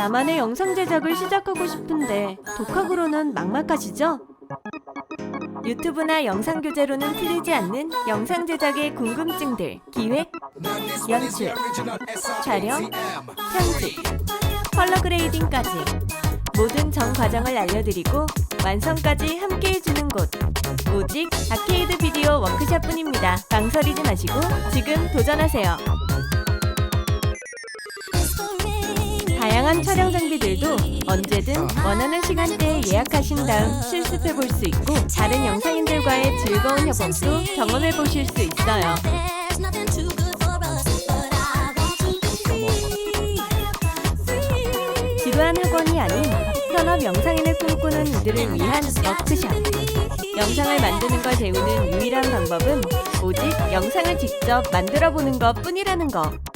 나만의 영상 제작을 시작하고 싶은데 독학으로는 막막하시죠? 유튜브나 영상 교재로는 풀리지 않는 영상 제작의 궁금증들 기획, 연출, 촬영, 편집, 컬러 그레이딩까지 모든 전 과정을 알려드리고 완성까지 함께 해주는 곳 오직 아케이드 비디오 워크샵뿐입니다. 망설이지 마시고 지금 도전하세요. 다양한 촬영 장비들도 언제든 원하는 시간대에 예약하신 다음 실습해 볼 수 있고 다른 영상인들과의 즐거운 협업도 경험해 보실 수 있어요. 지루한 학원이 아닌 현업 영상인을 꿈꾸는 이들을 위한 워크샵. 영상을 만드는 걸 배우는 유일한 방법은 오직 영상을 직접 만들어 보는 것 뿐이라는 거.